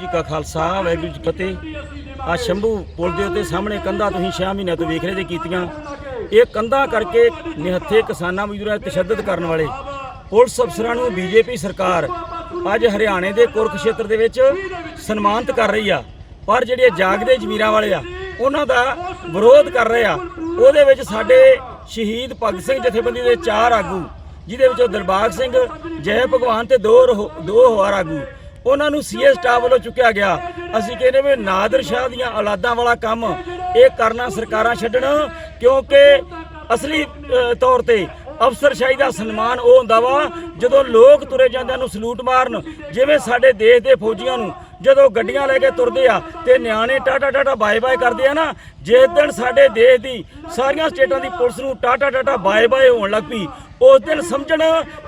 ਜੀ ਕਾ ਖਾਲਸਾ, ਵਾਹਿਗੁਰੂ ਜੀ ਫਤਿਹ। ਆ ਸ਼ੰਭੂ ਪੁਲ ਦੇ ਉੱਤੇ ਸਾਹਮਣੇ ਕੰਧਾਂ ਤੁਸੀਂ 6 ਮਹੀਨਿਆਂ ਤੋਂ ਵੇਖ ਰਹੇ ਜੇ ਕੀਤੀਆਂ। ਇਹ ਕੰਧਾਂ ਕਰਕੇ ਨਿਹੱਥੇ ਕਿਸਾਨਾਂ ਮਜ਼ਦੂਰਾਂ ਤੇ ਤਸ਼ੱਦਦ ਕਰਨ ਵਾਲੇ ਪੁਲਿਸ ਅਫਸਰਾਂ ਨੂੰ ਬੀਜੇਪੀ ਸਰਕਾਰ ਅੱਜ ਹਰਿਆਣੇ ਦੇ ਕੁਰਕਸ਼ੇਤਰ ਦੇ ਵਿੱਚ ਸਨਮਾਨਿਤ ਕਰ ਰਹੀ ਆ। ਪਰ ਜਿਹੜੇ ਜਾਗਦੇ ਜ਼ਮੀਰਾਂ ਵਾਲੇ ਆ, ਉਹਨਾਂ ਦਾ ਵਿਰੋਧ ਕਰ ਰਹੇ ਆ। ਉਹਦੇ ਵਿੱਚ ਸਾਡੇ ਸ਼ਹੀਦ ਭਗਤ ਸਿੰਘ ਜਥੇਬੰਦੀ ਦੇ ਚਾਰ ਆਗੂ, ਜਿਹਦੇ ਵਿੱਚੋਂ ਦਿਲਬਾਗ ਸਿੰਘ, ਜੈ ਭਗਵਾਨ ਤੇ ਦੋ ਰੋ- ਦੋ ਹੋਰ ਆਗੂ ਉਹਨਾਂ ਨੂੰ ਸੀਐਸ ਸਟਾਫ ਵੱਲੋਂ ਚੁੱਕਿਆ ਗਿਆ। ਅਸੀਂ ਕਹਿੰਦੇ ਵੀ ਨਾਦਰ ਸ਼ਾਹ ਦੀਆਂ ਔਲਾਦਾਂ ਵਾਲਾ ਕੰਮ ਇਹ ਕਰਨਾ ਸਰਕਾਰਾਂ ਛੱਡਣ, ਕਿਉਂਕਿ ਅਸਲੀ ਤੌਰ ਤੇ ਅਫਸਰਸ਼ਾਹੀ ਦਾ ਸਨਮਾਨ ਉਹ ਹੁੰਦਾ ਵਾ, ਜਦੋਂ ਲੋਕ ਤੁਰੇ ਜਾਂਦਿਆਂ ਨੂੰ ਸਲੂਟ ਮਾਰਨ, ਜਿਵੇਂ ਸਾਡੇ ਦੇਸ਼ ਦੇ ਫੌਜੀਆਂ ਨੂੰ, ਜਦੋਂ ਗੱਡੀਆਂ ਲੈ ਕੇ ਤੁਰਦੇ ਆ ਤੇ ਨਿਆਣੇ ਟਾਟਾ ਟਾਟਾ ਬਾਏ ਬਾਏ ਕਰਦੇ ਆ ਨਾ, ਜਿਸ ਦਿਨ ਸਾਡੇ ਦੇਸ਼ ਦੀ ਸਾਰੀਆਂ ਸਟੇਟਾਂ ਦੀ ਪੁਲਿਸ ਨੂੰ ਟਾਟਾ ਟਾਟਾ ਬਾਏ ਬਾਏ ਹੋਣ ਲੱਗ ਪਈ ਉਸ ਦਿਨ ਸਮਝਣ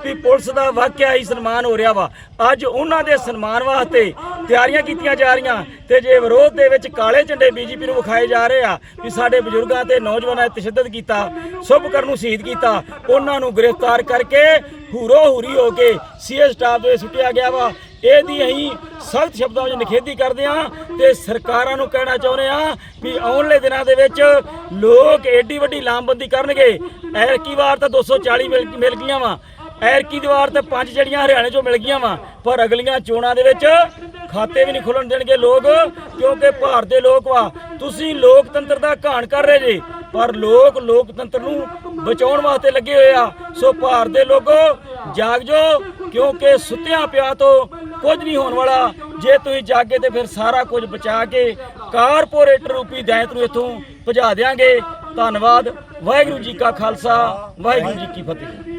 ਵੀ ਪੁਲਿਸ ਦਾ ਵਾਕਿਆ ਹੀ ਸਨਮਾਨ ਹੋ ਰਿਹਾ ਵਾ। ਅੱਜ ਉਹਨਾਂ ਦੇ ਸਨਮਾਨ ਵਾਸਤੇ ਤਿਆਰੀਆਂ ਕੀਤੀਆਂ ਜਾ ਰਹੀਆਂ ਤੇ ਜੇ ਵਿਰੋਧ ਦੇ ਵਿੱਚ ਕਾਲੇ ਝੰਡੇ ਬੀਜੇਪੀ ਨੂੰ ਵਿਖਾਏ ਜਾ ਰਹੇ ਆ ਵੀ ਸਾਡੇ ਬਜ਼ੁਰਗਾਂ ਤੇ ਨੌਜਵਾਨਾਂ ਨੇ ਤਸ਼ੱਦਦ ਕੀਤਾ ਸੁਭਕਰ ਨੂੰ ਸ਼ਹੀਦ ਕੀਤਾ, ਉਹਨਾਂ ਨੂੰ ਗ੍ਰਿਫਤਾਰ ਕਰਕੇ ਹੂਰੋ ਹੂਰੀ ਹੋ ਕੇ ਸੀਐਸ ਸਟਾਫ ਦੇ ਸੁੱਟਿਆ ਗਿਆ ਵਾ। ਇਹਦੀ ਅਸੀਂ ਸਖਤ ਸ਼ਬਦਾਂ ਵਿੱਚ ਨਿਖੇਧੀ ਕਰਦੇ ਹਾਂ ਤੇ ਸਰਕਾਰਾਂ ਨੂੰ ਕਹਿਣਾ ਚਾਹੁੰਦੇ ਹਾਂ ਵੀ ਆਉਣ ਵਾਲੇ ਦਿਨਾਂ ਦੇ ਵਿੱਚ ਲੋਕ ਏਡੀ ਵੱਡੀ ਲਾਮਬੰਦੀ ਕਰਨਗੇ। ਐਰਕੀ ਵਾਰ ਤਾਂ 240 ਮਿਲ ਮਿਲ ਗਈਆਂ ਵਾ। ਐਰਕੀ ਦੀ ਵਾਰ ਤੇ ਪੰਜ ਜਿਹੜੀਆਂ ਹਰਿਆਣੇ ਚੋਂ ਮਿਲ ਗਈਆਂ ਵਾ। ਪਰ ਅਗਲੀਆਂ ਚੋਣਾਂ ਦੇ ਵਿੱਚ ਖਾਤੇ ਵੀ ਨਹੀਂ ਖੁੱਲਣ ਦੇਣਗੇ ਲੋਕ, ਕਿਉਂਕਿ ਭਾਰਤ ਦੇ ਲੋਕ ਵਾ। ਤੁਸੀਂ ਲੋਕਤੰਤਰ ਦਾ ਘਾਣ ਕਰ ਰਹੇ ਜੇ, ਪਰ ਲੋਕ ਲੋਕਤੰਤਰ ਨੂੰ ਬਚਾਉਣ ਵਾਸਤੇ ਲੱਗੇ ਹੋਏ ਆ। ਸੋ ਭਾਰਤ ਦੇ ਲੋਕੋ ਜਾਗ ਜੋ ਕਿਉਂਕਿ ਸੁੱਤਿਆਂ ਪਿਆ ਤੋਂ ਕੁਝ ਨਹੀਂ ਹੋਣ ਵਾਲਾ। ਜੇ ਤੁਸੀਂ ਜਾਗੇ ਤੇ ਫਿਰ ਸਾਰਾ ਕੁਝ ਬਚਾ ਕੇ ਕਾਰਪੋਰੇਟਰ ਰੂਪੀ ਦੈਂਤ ਨੂੰ ਇੱਥੋਂ ਭਜਾ ਦੇਾਂਗੇ ਧੰਨਵਾਦ। ਵਾਹਿਗੁਰੂ ਜੀ ਕਾ ਖਾਲਸਾ, ਵਾਹਿਗੁਰੂ ਜੀ ਕੀ ਫਤਿਹ।